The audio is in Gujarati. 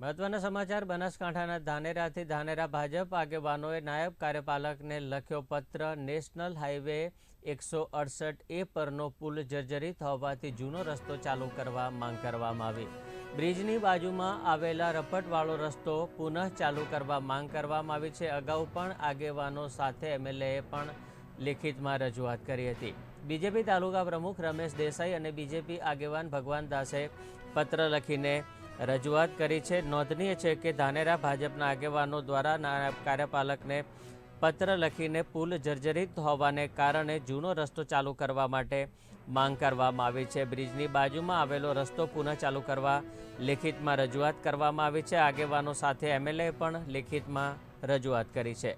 મહત્વના સમાચાર, બનાસકાંઠાના ધાનેરાથી ધાનેરા ભાજપ આગેવાનોએ નાયબ કાર્યપાલકને લખ્યો પત્ર, નેશનલ હાઈવે એકસો અડસઠ એ પરનો પુલ જર્જરિત હોવાથી જૂનો રસ્તો ચાલુ કરવા માંગ કરવામાં આવી. બ્રિજની બાજુમાં આવેલા રપટવાળો રસ્તો પુનઃ ચાલુ કરવા માંગ કરવામાં આવી છે. અગાઉ પણ આગેવાનો સાથે એમએલએએ પણ લેખિતમાં રજૂઆત કરી હતી. બીજેપી તાલુકા પ્રમુખ રમેશ દેસાઈ અને બીજેપી આગેવાન ભગવાન દાસે પત્ર લખીને રજૂઆત કરી છે. નોંધનીય છે કે ધાનેરા ભાજપના આગેવાનો દ્વારા કાર્યપાલકને પત્ર લખીને પુલ જર્જરિત હોવાને કારણે જૂનો રસ્તો ચાલુ કરવા માટે માંગ કરવામાં આવી છે. બ્રિજની બાજુમાં આવેલો રસ્તો પુનઃ ચાલુ કરવા લેખિતમાં રજૂઆત કરવામાં આવી છે. આગેવાનો સાથે એમએલએ પણ લેખિતમાં રજૂઆત કરી છે.